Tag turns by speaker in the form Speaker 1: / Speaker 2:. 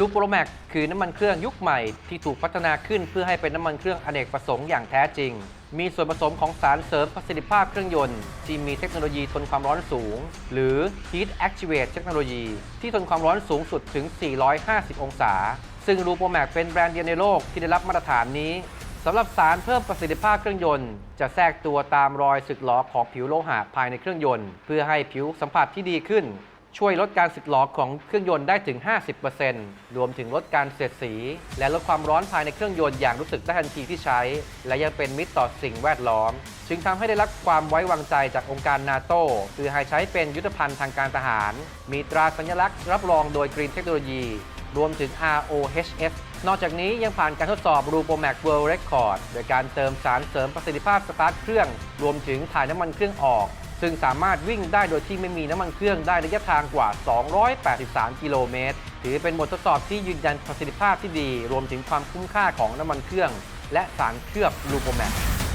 Speaker 1: ลูโปรแมกคือน้ำมันเครื่องยุคใหม่ที่ถูกพัฒนาขึ้นเพื่อให้เป็นน้ำมันเครื่องอเนกประสงค์อย่างแท้จริง มีส่วนผสมของสารเสริมประสิทธิภาพเครื่องยนต์ ที่มีเทคโนโลยีทนความร้อนสูง หรือ Heat Activate เทคโนโลยีที่ทนความร้อนสูงสุดถึง 450 องศา ซึ่งลูโปรแมกเป็นแบรนด์เดียวในโลกที่ได้รับมาตรฐานนี้สำหรับสารเพิ่มประสิทธิภาพเครื่องยนต์ จะแทรกตัวตามรอยสึกหรอของผิวโลหะภายในเครื่องยนต์ เพื่อให้ผิวสัมผัสที่ดีขึ้น ช่วยลดการสึกหรอของเครื่องยนต์ได้ถึง 50%รวมถึงลดการเสียดสี และลดความร้อนภายในเครื่องยนต์อย่างรู้สึกได้ทันทีที่ใช้ และยังเป็นมิตรต่อสิ่งแวดล้อม จึงทำให้ได้รับความไว้วางใจจากองค์การนาโตเพื่อให้ใช้เป็นยุทธภัณฑ์ทางการทหาร มีตราสัญลักษณ์รับรองโดย Green Technology รวมถึง ROHS นอกจากนี้ยังผ่านการทดสอบ r u p o m a c World Record โดยการเติมสารเสริมประสิทธิภาพสตาร์ทเครื่อง รวมถึงถ่ายน้ำมันเครื่องออก ซึ่งสามารถวิ่งได้โดยที่ไม่มีน้ำมันเครื่องได้ระยะทางกว่า 283 กิโลเมตร ถือเป็นบททดสอบที่ยืนยันประสิทธิภาพที่ดี รวมถึงความคุ้มค่าของน้ำมันเครื่อง และสารเคลือบ r u p o m a c